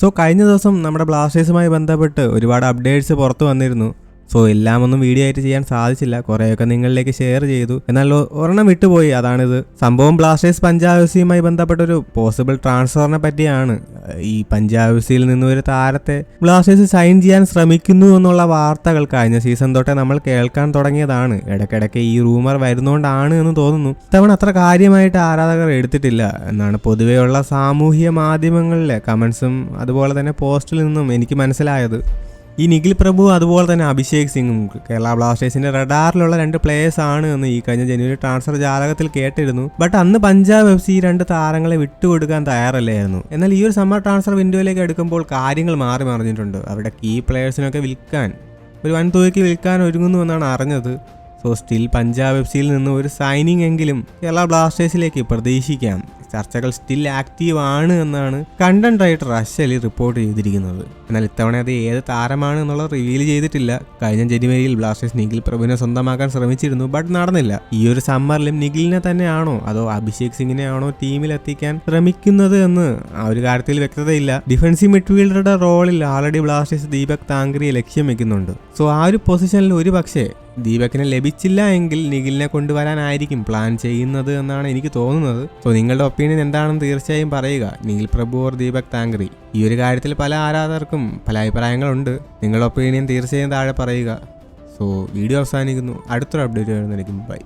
So കഴിഞ്ഞ ദിവസം നമ്മുടെ ബ്ലാസ്റ്റേഴ്സുമായി ബന്ധപ്പെട്ട് ഒരുപാട് അപ്ഡേറ്റ്സ് പുറത്തു വന്നിരുന്നു. സോ എല്ലാം ഒന്നും വീഡിയോ ആയിട്ട് ചെയ്യാൻ സാധിച്ചില്ല. കുറേയൊക്കെ നിങ്ങളിലേക്ക് ഷെയർ ചെയ്തു. എന്നാൽ ഒരെണ്ണം വിട്ടുപോയി. അതാണിത്. സംഭവം ബ്ലാസ്റ്റേഴ്സ് പഞ്ചാബ് ബന്ധപ്പെട്ട ഒരു പോസിബിൾ ട്രാൻസ്ഫറിനെ പറ്റിയാണ്. ഈ പഞ്ചാബ് സിയിൽ നിന്ന് ഒരു താരത്തെ ബ്ലാസ്റ്റേഴ്സ് സൈൻ ചെയ്യാൻ ശ്രമിക്കുന്നു എന്നുള്ള വാർത്തകൾ കഴിഞ്ഞ സീസൺ തൊട്ടേ നമ്മൾ കേൾക്കാൻ തുടങ്ങിയതാണ്. ഇടയ്ക്കിടയ്ക്ക് ഈ റൂമർ വരുന്നോണ്ടാണ് എന്ന് തോന്നുന്നു. ഇത്തവണ അത്ര കാര്യമായിട്ട് ആരാധകർ എടുത്തിട്ടില്ല. എന്നാണ് പൊതുവെയുള്ള സാമൂഹ്യ മാധ്യമങ്ങളിലെ കമൻസും അതുപോലെ തന്നെ പോസ്റ്റിൽ നിന്നും എനിക്ക് മനസ്സിലായത്. ഈ നിഖിൽ പ്രഭു അതുപോലെ തന്നെ അഭിഷേക് സിംഗും കേരള ബ്ലാസ്റ്റേഴ്സിന്റെ റഡാറിലുള്ള രണ്ട് പ്ലേയേഴ്സ് ആണ് എന്ന് ഈ കഴിഞ്ഞ ജനുവരി ട്രാൻസ്ഫർ ജാലകത്തിൽ കേട്ടിരുന്നു. ബട്ട് അന്ന് പഞ്ചാബ് എഫ് സി രണ്ട് താരങ്ങളെ വിട്ടുകൊടുക്കാൻ തയ്യാറല്ലായിരുന്നു. എന്നാൽ ഈ ഒരു സമ്മർ ട്രാൻസ്ഫർ വിൻഡോയിലേക്ക് എടുക്കുമ്പോൾ കാര്യങ്ങൾ മാറി മറിഞ്ഞിട്ടുണ്ട്. അവിടെ കീ പ്ലേയേഴ്സിനൊക്കെ വിൽക്കാൻ ഒരു വൻതുകയ്ക്ക് വിൽക്കാൻ ഒരുങ്ങുന്നു എന്നാണ് അറിഞ്ഞത്. സോ സ്റ്റിൽ പഞ്ചാബ് എഫ് സിയിൽ നിന്ന് ഒരു സൈനിങ് എങ്കിലും കേരള ബ്ലാസ്റ്റേഴ്സിലേക്ക് പ്രതീക്ഷിക്കാം. ചർച്ചകൾ സ്റ്റിൽ ആക്റ്റീവ് ആണ് എന്നാണ് കണ്ടന്റ് റൈറ്റർ അശ്വലി റിപ്പോർട്ട് ചെയ്തിരിക്കുന്നത്. എന്നാൽ ഇത്തവണ അത് ഏത് താരമാണ് എന്നുള്ളത് റിവീൽ ചെയ്തിട്ടില്ല. കഴിഞ്ഞ ജനുവരിയിൽ ബ്ലാസ്റ്റേഴ്സ് നിഖിൽ പ്രഭുവിനെ സ്വന്തമാക്കാൻ ശ്രമിച്ചിരുന്നു ബട്ട് നടന്നില്ല. ഈ ഒരു സമ്മറിലും നിഖിലിനെ തന്നെയാണോ അതോ അഭിഷേക് സിംഗിനെ ആണോ ടീമിൽ എത്തിക്കാൻ ശ്രമിക്കുന്നത് എന്ന് ആ ഒരു കാര്യത്തിൽ വ്യക്തതയില്ല. ഡിഫൻസീവ് മിഡ്ഫീൽഡറുടെ റോളിൽ ആൾറെഡി ബ്ലാസ്റ്റേഴ്സ് ദീപക് താങ്കറിയെ ലക്ഷ്യം വെക്കുന്നുണ്ട്. സോ ആ ഒരു പൊസിഷനിൽ ഒരു പക്ഷേ ദീപകിനെ ലഭിച്ചില്ല എങ്കിൽ നിഖിലിനെ കൊണ്ടുവരാനായിരിക്കും പ്ലാൻ ചെയ്യുന്നത് എന്നാണ് എനിക്ക് തോന്നുന്നത്. സോ നിങ്ങളുടെ ഒപ്പീനിയൻ എന്താണെന്ന് തീർച്ചയായും പറയുക. നിഖിൽ പ്രഭു ഓർ ദീപക് താങ്കറി ഈ ഒരു കാര്യത്തിൽ പല ആരാധകർക്കും പല അഭിപ്രായങ്ങളുണ്ട്. നിങ്ങളുടെ ഒപ്പീനിയൻ തീർച്ചയായും താഴെ പറയുക. സോ വീഡിയോ അവസാനിക്കുന്നു. അടുത്തൊരു അപ്ഡേറ്റ് വരുന്നതായിരിക്കും. ബൈ